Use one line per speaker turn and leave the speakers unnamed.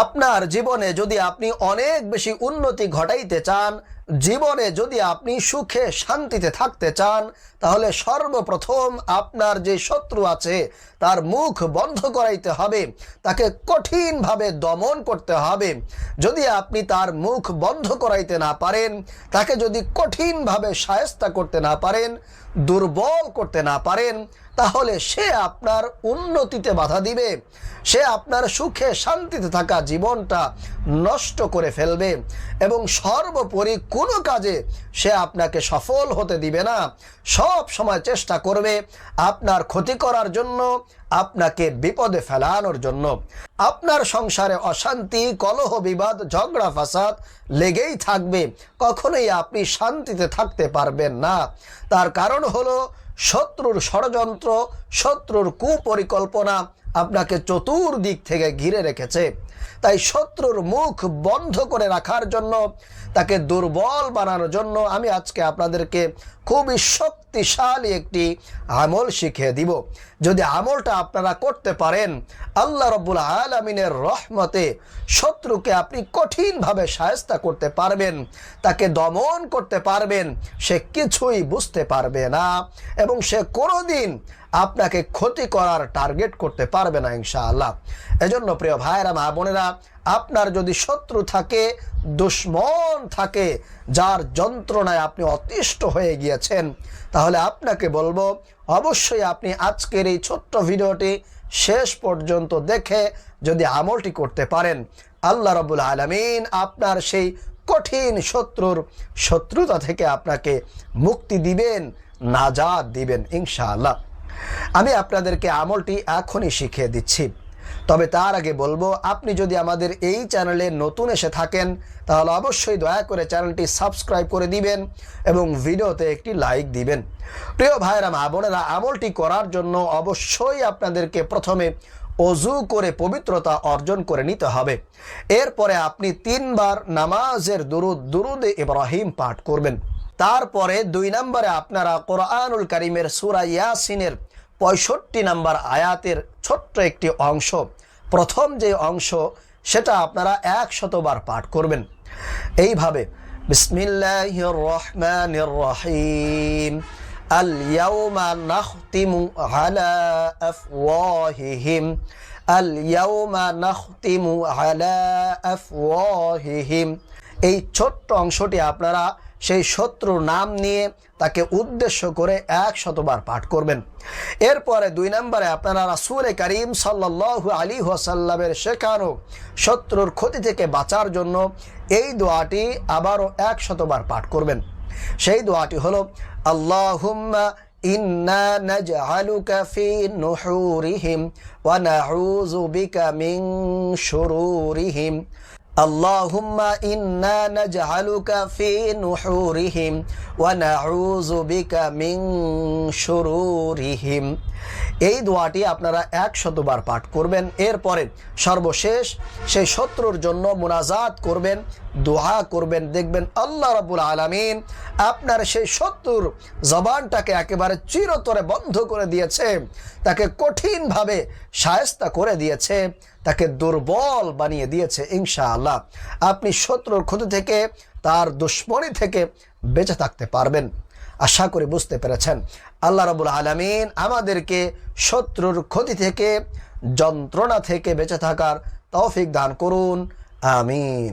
আপনার জীবনে যদি আপনি অনেক বেশি উন্নতি ঘটাইতে চান, জীবনে যদি আপনি সুখে শান্তিতে থাকতে চান, তাহলে সর্বপ্রথম আপনার যে শত্রু আছে, তার মুখ বন্ধ করাইতে হবে। তাকে কঠিনভাবে দমন করতে হবে। যদি আপনি তার মুখ বন্ধ করাইতে না পারেন, তাকে যদি কঠিনভাবে সায়স্তা করতে না পারেন, দুর্বল করতে না পারেন তাহলে সে আপনার উন্নতিতে বাধা দিবে। সে আপনার সুখে শান্তিতে থাকা জীবনটা নষ্ট করে ফেলবে এবং সর্বোপরি কোনো কাজে সে আপনাকে সফল হতে দিবে না। সব সময় চেষ্টা করবে আপনার ক্ষতি করার জন্য, আপনাকে বিপদে ফেলানোর জন্য। আপনার সংসারে অশান্তি, কলহ, বিবাদ, ঝগড়া, ফাসাদ লেগেই থাকবে। কখনোই আপনি শান্তিতে থাকতে পারবেন না। তার কারণ হলো শত্রুর ষড়যন্ত্র শত্রুর কুপরিকল্পনা আপনাকে চতুর্দিক থেকে ঘিরে রেখেছে। তাই শত্রুর মুখ বন্ধ করে রাখার জন্য, তাকে দুর্বল বানানোর জন্য আমি আজকে আপনাদেরকে খুবই শক্তিশালী একটি আমল শিখিয়ে দিব। যদি আমলটা আপনারা করতে পারেন, আল্লাহ রব্বুল আলমিনের রহমতে শত্রুকে আপনি কঠিনভাবে সায়স্তা করতে পারবেন, তাকে দমন করতে পারবেন, সে কিছুই বুঝতে পারবে না এবং সে কোনোদিন আপনাকে ক্ষতি করার টার্গেট করতে পারবে না, ইনশাআল্লাহ। এজন্য প্রিয় ভাইয়েরা, মা বোনেরা, আপনার যদি শত্রু থাকে, দুশ্মন থাকে, যার যন্ত্রণায় আপনি অতিষ্ঠ হয়ে গিয়েছেন, তাহলে আপনাকে বলব, অবশ্যই আপনি আজকের এই ছোট্ট ভিডিওটি শেষ পর্যন্ত দেখে যদি আমলটি করতে পারেন, আল্লাহ রবুল আলমিন আপনার সেই কঠিন শত্রুর শত্রুতা থেকে আপনাকে মুক্তি দিবেন, নাজাদ দিবেন, ইনশাআল্লাহ। আমি আপনাদেরকে আমলটি এখনই শিখিয়ে দিচ্ছি। তবে তার আগে বলব, আপনি যদি আমাদের এই চ্যানেলে নতুন এসে থাকেন, তাহলে অবশ্যই দয়া করে চ্যানেলটি সাবস্ক্রাইব করে দিবেন এবং ভিডিওতে একটি লাইক দিবেন। প্রিয় ভাইরা মা বোনেরা, আমলটি করার জন্য অবশ্যই আপনাদেরকে প্রথমে অজু করে পবিত্রতা অর্জন করে নিতে হবে। এরপরে আপনি তিনবার নামাজের দুরুদ, দুরুদে ইব্রাহিম পাঠ করবেন। তারপরে দুই নম্বরে আপনারা কোরআনুল করিমের সুরা ইয়াসিনের পঁয়ষট্টি নাম্বার আয়াতের ছোট্ট একটি অংশ প্রথম যে অংশ সেটা আপনারা এক শতবার পাঠ করবেন এইভাবে বিসমিল্লাহ রহমান রহিম اليوم نختم على أفواههم اليوم نختم على أفواههم এই ছোট্ট অংশটি আপনারা সেই শত্রুর নাম নিয়ে তাকে উদ্দেশ্য করে এক শতবার পাঠ করবেন। এরপরে দুই নম্বরে আপনারা রাসুল করিম সাল্লাহ আলী ওয়াসাল্লামের শেখানো শত্রুর ক্ষতি থেকে বাঁচার জন্য এই দোয়াটি আবারও এক শতবার পাঠ করবেন। সেই দোয়াটি হলো, আল্লাহুম্মা ইন্না নাজআলুকা ফি নুহুরিহিম ওয়া নাউযু বিকা শুরুরিহিম اللهم إنا نجعلك في نحورهم ونعوذ بك من شرورهم এই দোয়াটি আপনারা এক শতবার পাঠ করবেন এরপরে সর্বশেষ সেই শত্রুর জন্য মোনাজাত করবেন দোয়া করবেন দেখবেন আল্লাহ রাবুল আলমিন আপনার সেই শত্রুর জবানটাকে একেবারে চিরতরে বন্ধ করে দিয়েছে তাকে কঠিনভাবে সায়স্তা করে দিয়েছে তাকে দুর্বল বানিয়ে দিয়েছে ইনশা আল্লাহ আপনি শত্রুর ক্ষতি থেকে, তার দুশ্মনী থেকে বেঁচে থাকতে পারবেন। আশা করি বুঝতে পেরেছেন। আল্লাহ রবুল আলমিন আমাদেরকে শত্রুর ক্ষতি থেকে, যন্ত্রণা থেকে বেঁচে থাকার তৌফিক দান করুন। আমিন।